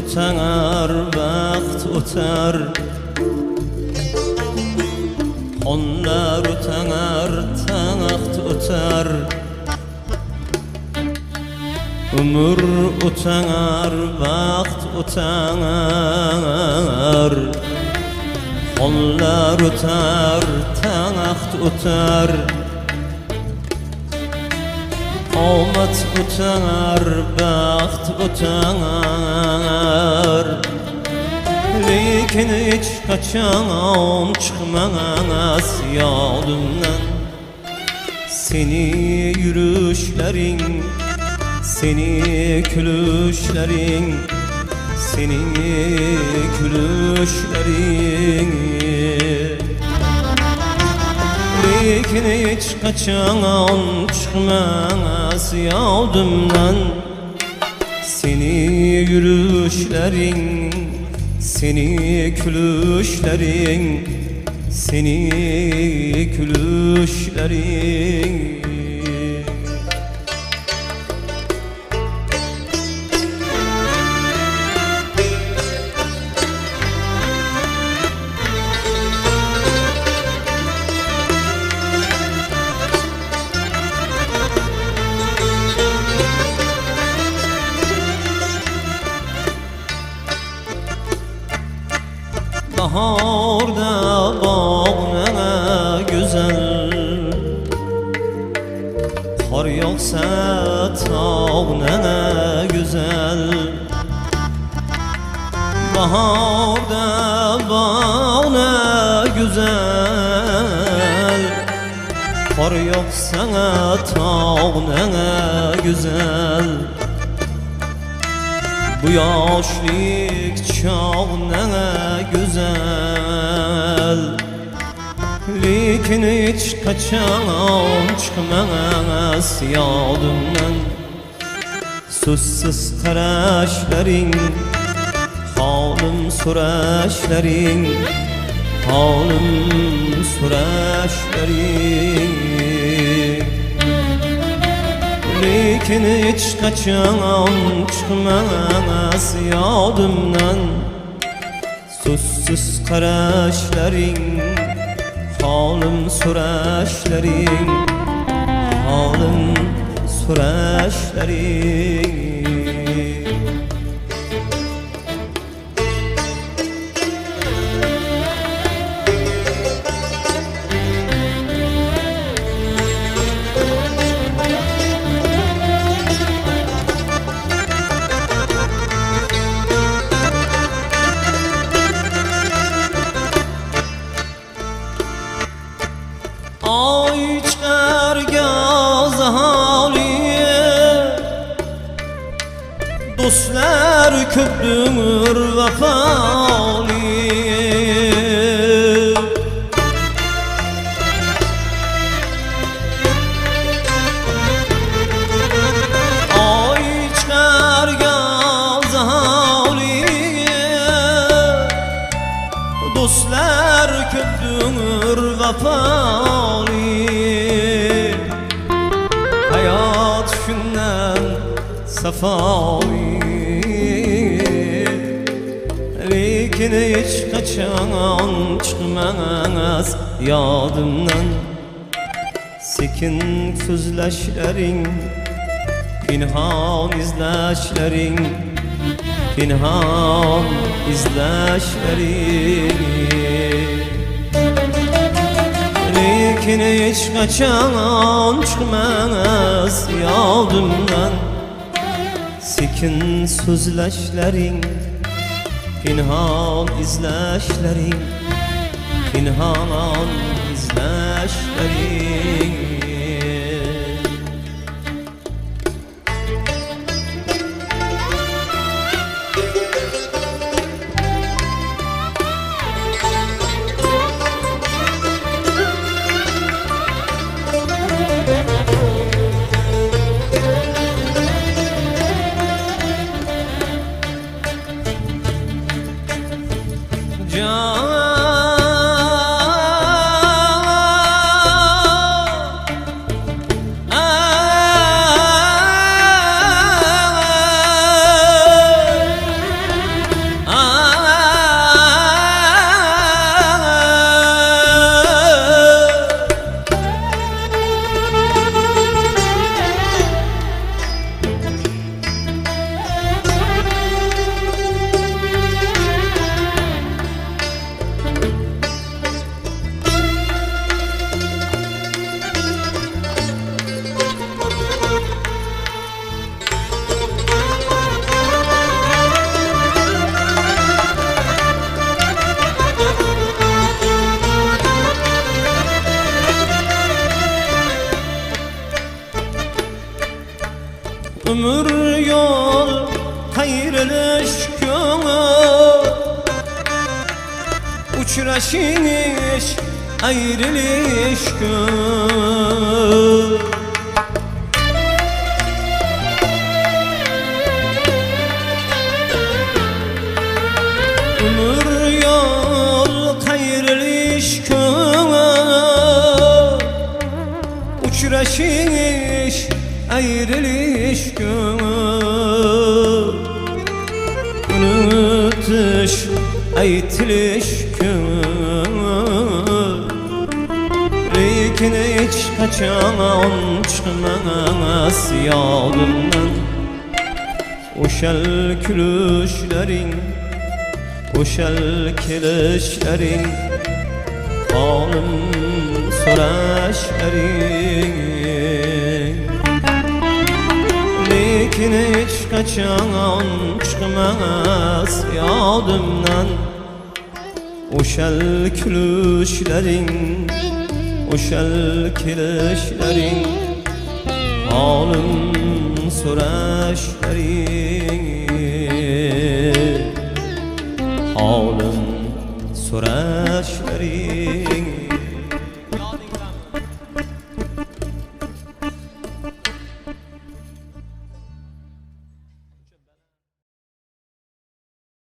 Utanır, vakt utar. Onlar utanır, taht utar. Ömür utanır, vakt utanır Onlar utar, taht utar Omad utanır, baxt utanır Lekin hiç kaçan çıkmaz yolumdan Seni yürüyüşlerin, seni külüşlerin Seni külüşlerin Lekin hiç kaçan çıkmaz yolumdan Seni yürüyüşlerin, seni külüşlerin Seni külüşlerin Baharda bağına güzel. Kar yoksa tağına güzel. Baharda bağına güzel. Kar yoksa tağına güzel bu yaşlık çağına güzel. Lekin hiç kaçan çıkmaz yolumdan Sussuz karaşların Halim süreşlerin Halim süreşlerin Lekin hiç kaçan çıkmaz yolumdan Sussuz karaşların Halim süreşlerin Halim süreşlerin Dostlar köprümür vefalı Dostlar köprümür vefalı safalı Lekin hiç kaçan çıkmaz yadımdan. Sekin sözleşlerin Pinhan izleşlerin Pinhan izleşlerin. Lekin Lekin hiç kaçan çıkmaz Sekin sözleşlerin Pinhan izleşlerin Pinhan izleşlerin yolu. Uçraşış ayrılış yolu Ömür yol ayrılış yolu Uçraşış ayrılış Unutuş aytiliş gün. Lekin hiç kaçan çıkmaz yadımdan Oşel külüşlerin Oşel kilişlerin Halim soraşlerin Lekin qachon chiqmas yodimdan o'shal kulishlaring o'shal kelishlaring holim so'rashlaring holim so'rashlaring